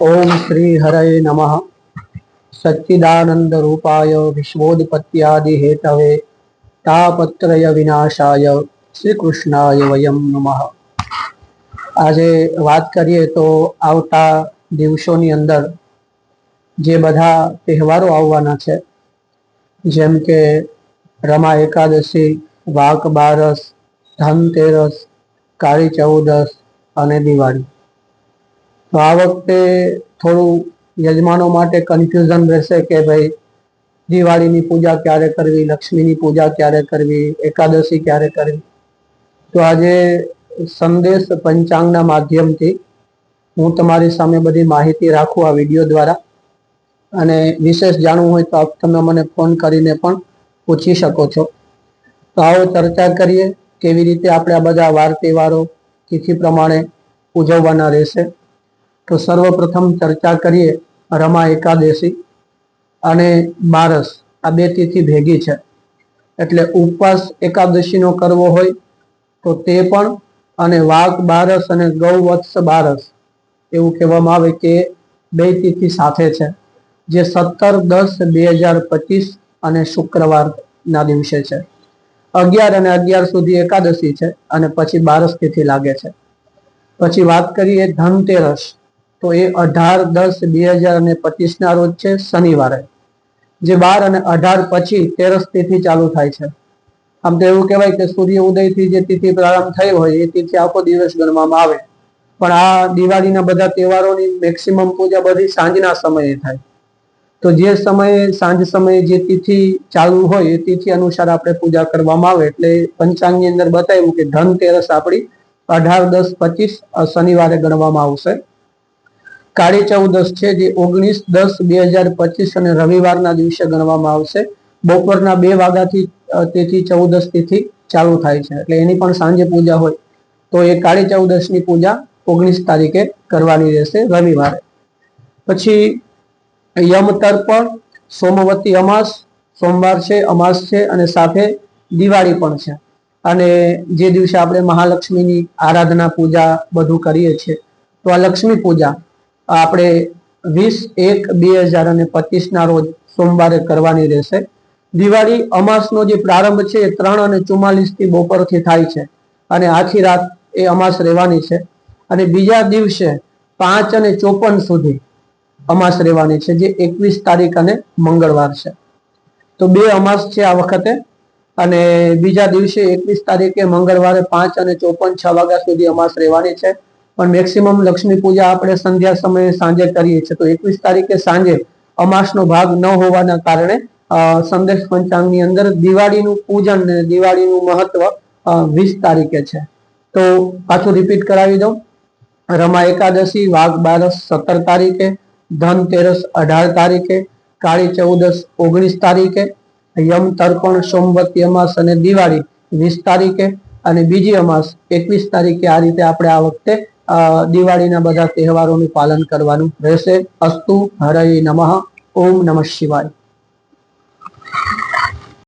ઓમ શ્રી હરય નમઃ સચ્ચિદાનંદ રૂપાય વિશ્વોદપત્યાદિ હેતવે તાપત્રય વિનાશાય શ્રી કૃષ્ણાય વયમ નમઃ આજે વાત કરીએ તો આવતા દિવસોની અંદર જે બધા તહેવારો આવવાના છે, જેમ કે રમા એકાદશી વાક બારસ, ધનતેરસ, કાળી ચૌદસ અને દિવાળી. તો આ વખતે થોડું યજમાનો માટે કન્ફ્યુઝન રહેશે કે ભાઈ દિવાળીની પૂજા ક્યારે કરવી, લક્ષ્મીની પૂજા ક્યારે કરવી, એકાદશી ક્યારે કરવી? તો આજે સંદેશ પંચાંગના માધ્યમથી હું તમારી સામે બધી માહિતી રાખું આ વીડિયો દ્વારા. અને વિશેષ જાણવું હોય તો આપ તમે મને ફોન કરીને પણ પૂછી શકો છો. તો આવો ચર્ચા કરીએ કેવી રીતે આપણે આ બધા વાર તહેવારો તિથિ પ્રમાણે ઉજવવાના રહેશે. તો સર્વપ્રથમ ચર્ચા કરીએ રમા એકાદશી અને બારસ. આ બે તિથિ ભેગી છે. એટલે ઉપવાસ એકાદશીનો કરવો હોય તો તે પણ અને વાઘ, બારસ અને ગૌ વત્સ બારસ એવું કહેવામાં આવે કે બે તિથિ સાથે છે. જે સત્તર, દસ, બે હજાર પચીસ અને શુક્રવારના દિવસે છે. અગિયાર અને અગિયાર સુધી એકાદશી છે અને પછી બારસ તિથિ લાગે છે. પછી વાત કરીએ ધનતેરસ. તો એ અઢાર દસ બે હજાર અને પચીસના રોજ છે, શનિવારે. જે બાર અને અઢાર પછી તેરસ તિથિ ચાલુ થાય છે. આમ તો એવું કહેવાય કે સૂર્ય ઉદયથી જે તિથિ પ્રારંભ થઈ હોય, એ તિથિ આખો દિવસ ગણવામાં આવે. પણ આ દિવાળીના બધા તહેવારોની મેક્સિમમ પૂજા બધી સાંજના સમયે થાય. તો જે સમયે, સાંજ સમયે જે તિથિ ચાલુ હોય, એ તિથિ અનુસાર આપણે પૂજા કરવામાં આવે. એટલે પંચાંગની અંદર બતાવ્યું કે ધનતેરસ આપણી અઢાર દસ પચીસ શનિવારે ગણવામાં આવશે. કાળી ચૌદશ છે, જે ઓગણીસ દસ બે હજાર પચીસ અને રવિવારના દિવસે ગણવામાં આવશે. બપોરના બે વાગ્યાથી તેથી ચૌદસ તિથિ ચાલુ થાય છે. એટલે એની પણ સાંજે પૂજા હોય. તો એ કાળી ચૌદશની પૂજા ઓગણીસ તારીખે કરવાની રહેશે રવિવારે. પછી યમ તર્પણ, સોમવતી અમાસ, સોમવાર છે, અમાસ છે અને સાથે દિવાળી પણ છે. અને જે દિવસે આપણે મહાલક્ષ્મીની આરાધના પૂજા બધું કરીએ છીએ, તો આ લક્ષ્મી પૂજા આપણે વીસ એક બે હજાર અને પચીસના રોજ સોમવારે કરવાની રહેશે. દિવાળી અમાસનો જે પ્રારંભ છે એ ત્રણ અને ચુમ્માલીસથી બપોરથી થાય છે અને આખી રાત એ અમાસ રહેવાની છે. અને બીજા દિવસે પાંચ અને ચોપન સુધી અમાસ રહેવાની છે, જે એકવીસ તારીખ અને મંગળવાર છે. તો બે અમાસ છે આ વખતે અને બીજા દિવસે એકવીસ તારીખે મંગળવારે પાંચ અને ચોપન છ વાગ્યા સુધી અમાસ રહેવાની છે. પણ મેક્સિમમ લક્ષ્મી પૂજા આપણે સંધ્યા સમયે સાંજે કરીએ છીએ. તો એકવીસ તારીખે સાંજે અમાસનો ભાગ ન હોવાના કારણે સંદેશ પંચાંગની અંદર દિવાળીનું પૂજન અને દિવાળીનું મહત્વ વીસ તારીખે છે. તો પાછું રિપીટ કરાવી દઉં. રમા એકાદશી, વાઘ બારસ સત્તર તારીખે ધનતેરસ અઢાર તારીખે, કાળી ચૌદસ ઓગણીસ તારીખે, યમ તર્પણ, સોમવતી અમાસ અને દિવાળી વીસ તારીખે અને બીજી અમાસ એકવીસ તારીખે આ રીતે આપણે આ વખતે દિવાળીના બધા તહેવારોનું પાલન કરવાનું રહેશે. અસ્તુ હરય નમઃ. ઓમ નમઃ શિવાય.